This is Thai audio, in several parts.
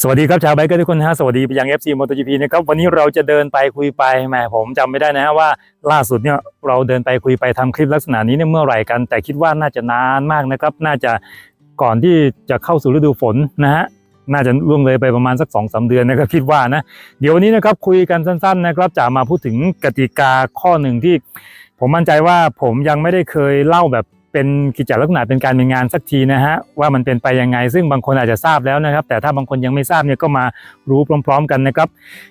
สวัสดีครับชาวไบเกอร์ทุกคนนะฮะสวัสดีไปยัง FC MotoGP นะครับวันนี้เราจะเดินไปคุยไปแหมผมจำไม่ได้นะฮะว่าล่าสุดเนี่ยเราเดินไปคุยไปทำคลิปลักษณะนี้เนี่ยเมื่อไหร่กัน แต่คิดว่าน่าจะนานมากนะครับ น่าจะก่อนที่จะเข้าสู่ฤดูฝนนะฮะน่าจะล่วงเลยไปประมาณสัก2อสเดือนนะครับคิดว่านะเดี๋ยววันนี้นะครับคุยกันสั้นๆนะครับจะมาพูดถึงกติกาข้อหนึ่งที่ ผมมั่นใจว่าผมยังไม่ได้เคยเล่าแบบ เป็นกิจลักษณะเป็นการเป็นงานสักทีนะฮะว่ามันเป็นไปยังไง ซึ่งบางคนอาจจะทราบแล้วนะครับ แต่ถ้าบางคนยังไม่ทราบเนี่ยก็มารู้พร้อม ๆ กันนะครับ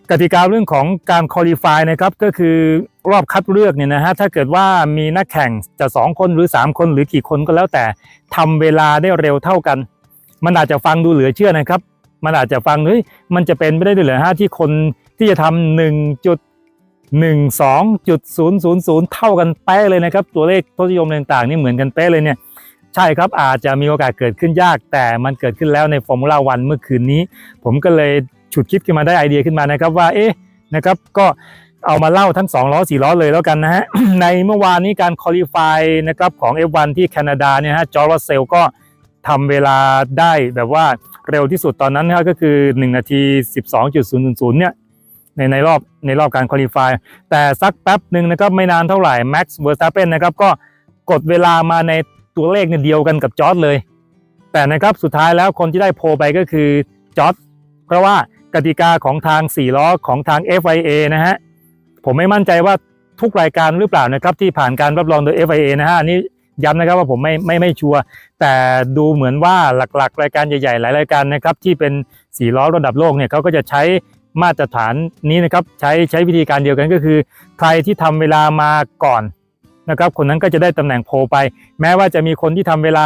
กติกาเรื่องของการคอลี่ฟายนะครับก็คือรอบคัดเลือกเนี่ยนะฮะถ้าเกิดว่ามีนักแข่งจะ 2 คนหรือ 3 คนหรือกี่คนก็แล้วแต่ทำเวลาได้เร็วเท่ากัน มันอาจจะฟังดูเหลือเชื่อนะครับ มันอาจจะฟังเฮ้ยมันจะเป็นไปได้ด้วยเหรอฮะที่คนที่จะทำห นึ่งจุดหนึ่งสองจุดศูนย์ศูนย์ศูนย์เท่ากันเป๊ะเลยนะครับ ตัวเลขทศนิยมต่างๆนี่เหมือนกันเป๊ะเลยเนี่ยใช่ครับอาจจะมีโอกาสเกิดขึ้นยาก แต่มันเกิดขึ้นแล้วในฟอร์มูล่าวันเมื่อคืนนี้ ผมก็เลยฉุดคิดขึ้นมาได้ไอเดียขึ้นมานะครับว่าเอ๊ะนะครับก็เอามาเล่าทั้ง2ล้อ4ล้อเลยแล้วกันนะฮะในเมื่อวานนี้การคอลี่ไฟนะครับของ F1 ที่แคนาดาเนี่ยฮะจอร์จเซลก็ทำเวลาได้แบบว่าเร็วที่สุดตอนนั้นนะครับก็คือ 1 นาที 12.000เนี่ย ในในรอบในรอบการคอลี่ฟายแต่สักแป๊บหนึ่งนะครับไม่นานเท่าไหร่แม็กซ์เวอร์สตัปเปนนะครับก็กดเวลามาในตัวเลขเนี่ยเดียวกันกับจอร์ดเลย แต่นะครับสุดท้ายแล้วคนที่ได้โพไปก็คือจอร์ดเพราะว่ากติกาของทาง 4 ล้อของทาง FIA นะฮะผมไม่มั่นใจว่าทุกรายการหรือเปล่านะครับที่ผ่านการรับรองโดย FIA นะฮะนนี้ย้ำนะครับว่าผมไม่ไม่ไม่ชัวร์แต่ดูเหมือนว่าหลักๆ รายการใหญ่ๆ หลายรายการนะครับที่เป็น4ล้อระดับโลกเนี่ยเขาก็จะใช้ มาตรฐานนี้นะครับใช้ใช้วิธีการเดียวกันก็คือ ใครที่ทำเวลามาก่อนนะครับ คนนั้นก็จะได้ตำแหน่งโพลไป แม้ว่าจะมีคนที่ทำเวลา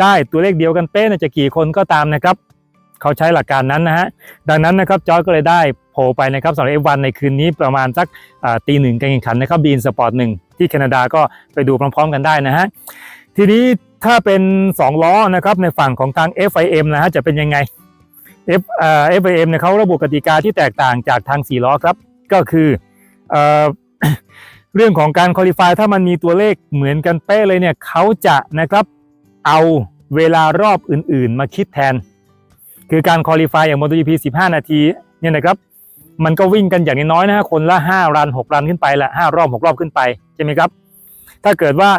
ได้ตัวเลขเดียวกันเป๊ะจะกี่คนก็ตามนะครับ เขาใช้หลักการนั้นนะฮะดังนั้นนะครับจอร์จก็เลยได้โผล่ไปนะครับสำหรับ F1 ในคืนนี้ประมาณสักตีหนึ่งการแข่งขันนะครับบีนสปอร์ตหนึ่งที่แคนาดาก็ไปดูพร้อม ๆ กันได้นะฮะทีนี้ถ้าเป็น 2 ล้อนะครับในฝั่งของทาง FIM นะฮะจะเป็นยังไง F เอ่อ FIM เนี่ยเขาระบุกติกาที่แตกต่างจากทาง4ล้อครับ ก็คือเอ่อเรื่องของการคอลี่ฟายถ้ามันมีตัวเลขเหมือนกันเป๊ะเลยเนี่ยเขาจะนะครับเอาเวลารอบอื่นๆ มาคิดแทน คือการคอลี่ฟายอย่าง MotoGP 15 นาทีเนี่ยนะครับมันก็วิ่งกันอย่างน้อยนะฮะคนละ 5 รัน 6 รันขึ้นไปละ5รอบ 6 รอบขึ้นไปใช่ไหมครับ ถ้าเกิดว่า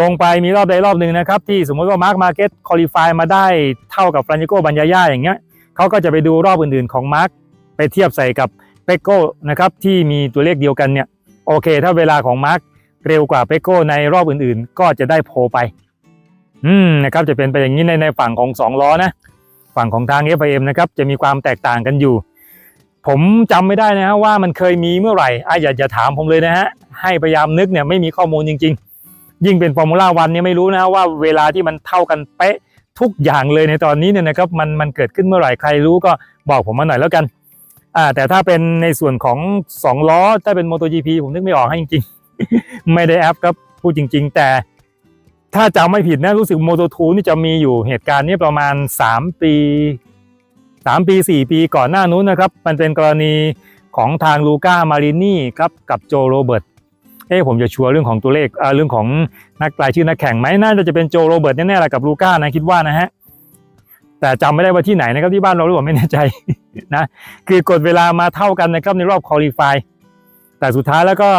ลงไปมีรอบใดรอบหนึ่งนะครับ ที่สมมติว่ามาร์คมาเก็ตคอลี่ฟายมาได้เท่ากับฟรานจิโกบัญญาย่าอย่างเงี้ย เขาก็จะไปดูรอบอื่นๆของมาร์คไปเทียบใส่กับเปโก้นะครับที่มีตัวเลขเดียวกันเนี่ยโอเค ถ้าเวลาของมาร์คเร็วกว่าเปโก้ในรอบอื่นๆ ก็จะได้โพไป อืมนะครับจะเป็นไปอย่างนี้ในในฝั่งของสองล้อนะฝั่งของทาง FIM นะครับจะมีความแตกต่างกันอยู่ ผมจำไม่ได้นะฮะว่ามันเคยมีเมื่อไหร่อะอย่าอย่าถามผมเลยนะฮะให้พยายามนึกเนี่ยไม่มีข้อมูลจริง ๆ ยิ่งเป็นฟอร์มูล่าวันเนี่ยไม่รู้นะว่าเวลาที่มันเท่ากันเป๊ะ ทุกอย่างเลยในตอนนี้เนี่ยนะครับมันมันเกิดขึ้นเมื่อไหร่ใครรู้ก็บอกผมมาหน่อยแล้วกันอ่าแต่ถ้าเป็นในส่วนของสองล้อถ้าเป็น MotoGP ผมนึกไม่ออกให้จริงๆ ไม่ได้แอปครับพูดจริง ๆ แต่ถ้าจำไม่ผิดนะรู้สึกโมโตทูนี่จะมีอยู่เหตุการณ์นี้ประมาณ 3 ปี 3 ปี 4 ปีก่อนหน้านู้นนะครับ มันเป็นกรณีของทางลูก้ามารินี่ครับกับโจโรเบิร์ต เอ้ผมจะชัวร์เรื่องของตัวเลขเรื่องของนักรายชื่อนักแข่งไหมน่าจะเป็นโจโรเบิร์ตแน่ๆแหละกับลูก้านะคิดว่านะฮะแต่จำไม่ได้ว่าที่ไหนนะครับที่บ้านเราหรือเปล่าไม่แน่ใจนะคือกดเวลามาเท่ากันนะครับในรอบคอลี่ไฟแต่สุดท้ายแล้วก็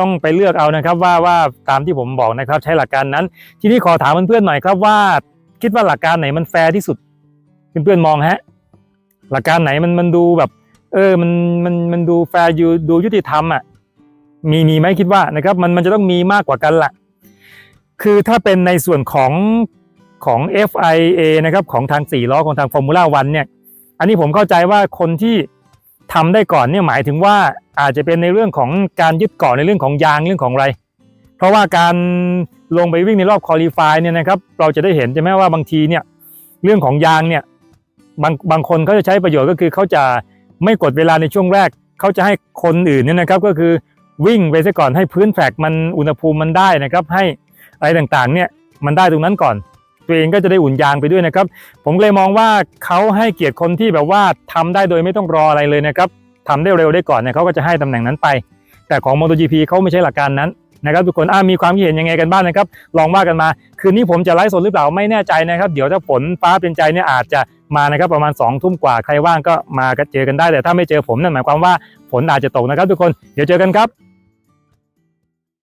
ต้องไปเลือกเอานะครับว่าว่าตามที่ผมบอกนะครับใช้หลักการนั้น ทีนี้ขอถามเพื่อนๆหน่อยครับว่า คิดว่าหลักการไหนมันแฟร์ที่สุดเพื่อนๆมองฮะหลักการไหนมันมันดูแบบ เออมันมันมันดูแฟร์ดูดูยุติธรรมอะ มีมีไหมคิดว่านะครับมันมันจะต้องมีมากกว่ากันละคือถ้าเป็นในส่วนของของ FIA นะครับของทางสี่ล้อของทางฟอร์มูล่าวันเนี่ยอันนี้ผมเข้าใจว่าคนที่ทำได้ก่อนเนี่ยหมายถึงว่าอาจจะเป็นในเรื่องของการยึดเกาะในเรื่องของยางเรื่องของอะไร เพราะว่าการลงไปวิ่งในรอบคอลี่ฟายเนี่ยนะครับเราจะได้เห็นใช่ไหมว่าบางทีเนี่ยเรื่องของยางเนี่ยบางบางคนเขาจะใช้ประโยชน์ก็คือเขาจะไม่กดเวลาในช่วงแรก เขาจะให้คนอื่นเนี่ยนะครับก็คือ วิ่งไปซะก่อนให้พื้นแฟกมันอุณหภูมิมันได้นะครับ ให้อะไรต่างๆเนี่ยมันได้ตรงนั้นก่อน ตัวเองก็จะได้อุ่นยางไปด้วยนะครับ ผมเลยมองว่าเขาให้เกียรติคนที่แบบว่าทำได้โดยไม่ต้องรออะไรเลยนะครับทำได้เร็วได้ก่อนเนี่ยเขาก็จะให้ตำแหน่งนั้นไป แต่ของ MotoGP เขาไม่ใช่หลักการนั้นนะครับทุกคนอ่ามีความคิดเห็นยังไงกันบ้างนะครับ ลองว่ากันมา คืนนี้ผมจะไลฟ์สดหรือเปล่าไม่แน่ใจนะครับ เดี๋ยวถ้าฝนฟ้าเป็นใจเนี่ยอาจจะมานะครับประมาณ2องทุ่มกว่าใครว่างก็มากเจอกันได้ แต่ถ้าไม่เจอผมนั่นหมายความว่าฝนอาจจะตกนะครับทุกคน เดี๋ยวเจอกันครับ